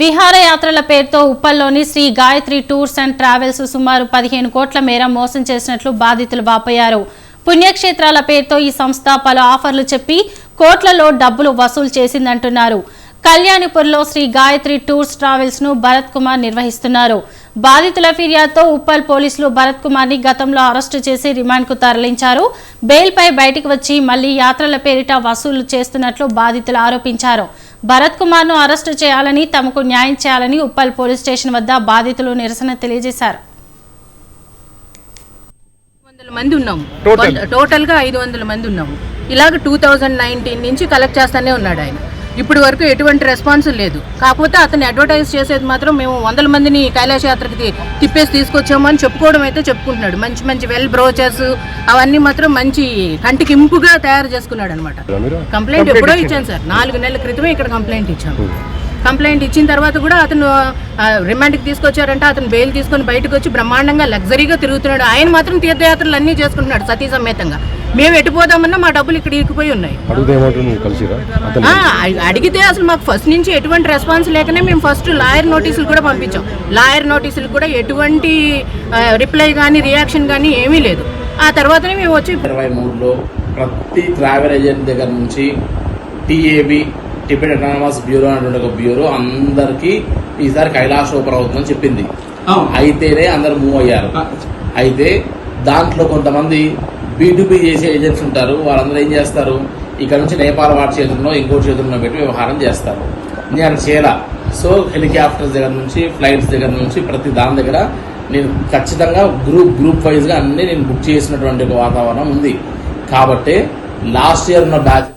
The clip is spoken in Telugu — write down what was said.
విహారయాత్రల పేరుతో ఉప్పల్లోని Shri Gayatri tours and travels సుమారు పదిహేను కోట్ల మేర మోసం చేసినట్లు బాధితులు వాపోయారు. పుణ్యక్షేత్రాల పేరుతో ఈ సంస్థ పలు ఆఫర్లు చెప్పి కోట్లలో డబ్బులు వసూలు చేసిందంటున్నారు. కళ్యాణిపూర్లో శ్రీ గాయత్రి టూర్స్ ట్రావెల్స్ను భరత్ కుమార్ నిర్వహిస్తున్నారు. బాధితుల ఫిర్యాదుతో ఉప్పల్ పోలీసులు భరత్ కుమార్ని గతంలో అరెస్టు చేసి రిమాండ్కు తరలించారు. బెయిల్పై బయటికి వచ్చి మళ్ళీ యాత్రల పేరిట వసూలు చేస్తున్నట్లు బాధితులు ఆరోపించారు. భరత్ కుమార్ను అరెస్టు చేయాలని తమకు న్యాయం చేయాలని ఉప్పల్ పోలీస్ స్టేషన్ వద్ద బాధితులు నిరసన తెలియజేశారు. వందల మంది ఉన్నాము. ఐదు వందల మంది ఉన్నాము. ఇలాగ టూ థౌజండ్ నైన్టీన్ నుంచి కలెక్ట్ చేస్తానే ఉన్నాడు ఆయన. ఇప్పుడు వరకు ఎటువంటి రెస్పాన్స్ లేదు. కాకపోతే అతను అడ్వర్టైజ్ చేసేది మాత్రం మేము వందల మందిని కైలాస యాత్రకి తిప్పేసి తీసుకొచ్చాము అని చెప్పుకోవడం అయితే చెప్పుకుంటున్నాడు. మంచి మంచి వెల్ బ్రోచర్స్ అవన్నీ మాత్రం మంచి కంటికి ఇంపుగా తయారు చేసుకున్నాడు అనమాట కంప్లైంట్ ఎప్పుడో ఇచ్చాను సార్. నాలుగు నెలల క్రితమే ఇక్కడ కంప్లైంట్ ఇచ్చాము. కంప్లైంట్ ఇచ్చిన తర్వాత కూడా అతను రిమాండ్కి తీసుకొచ్చారంటే. అతను బెయిల్ తీసుకొని బయటకు వచ్చి బ్రహ్మాండంగా లగ్జరీగా తిరుగుతున్నాడు. ఆయన మాత్రం తీర్థయాత్రలు అన్నీ చేసుకుంటున్నాడు సతీ సమేతంగా. మేము ఎటుపోదామన్నా మా డబ్బులు ఇక్కడ ఇరికిపోయి ఉన్నాయి. అడిగితే అసలు మాకు ఫస్ట్ నుంచి ఎటువంటి రెస్పాన్స్ లేకనే మేము ఫస్ట్ లాయర్ నోటీసులు కూడా పంపించాం. లాయర్ నోటీసులు కూడా ఎటువంటి రిప్లై కానీ రియాక్షన్ కానీ ఏమీ లేదు. ఆ తర్వాతనే మేము వచ్చి ఇరవై మూడులో ప్రతి ట్రావెల్ ఏజెంట్ దగ్గర నుంచి టీఏబి టిబెట్ అటానమస్ బ్యూరో అనేటువంటి ఒక బ్యూరో అందరికి ఈసారి కైలాసోపర్ అవుతుందని చెప్పింది. అయితేనే అందరు మూవ్ అయ్యారు. అయితే దాంట్లో కొంతమంది బీటుబీ చేసే ఏజెంట్స్ ఉంటారు వాళ్ళందరూ ఏం చేస్తారు? ఇక్కడ నుంచి నేపాల్ వాటి చేతుల్లో ఇంకో చేతుల్లో పెట్టి వ్యవహారం చేస్తారు. నేను చేయాల? సో హెలికాప్టర్స్ దగ్గర నుంచి ఫ్లైట్స్ దగ్గర నుంచి ప్రతి దాని దగ్గర నేను ఖచ్చితంగా గ్రూప్ గ్రూప్ వైజ్గా అన్నీ నేను బుక్ చేసినటువంటి ఒక వాతావరణం ఉంది. కాబట్టి లాస్ట్ ఇయర్ ఉన్న బ్యాచ్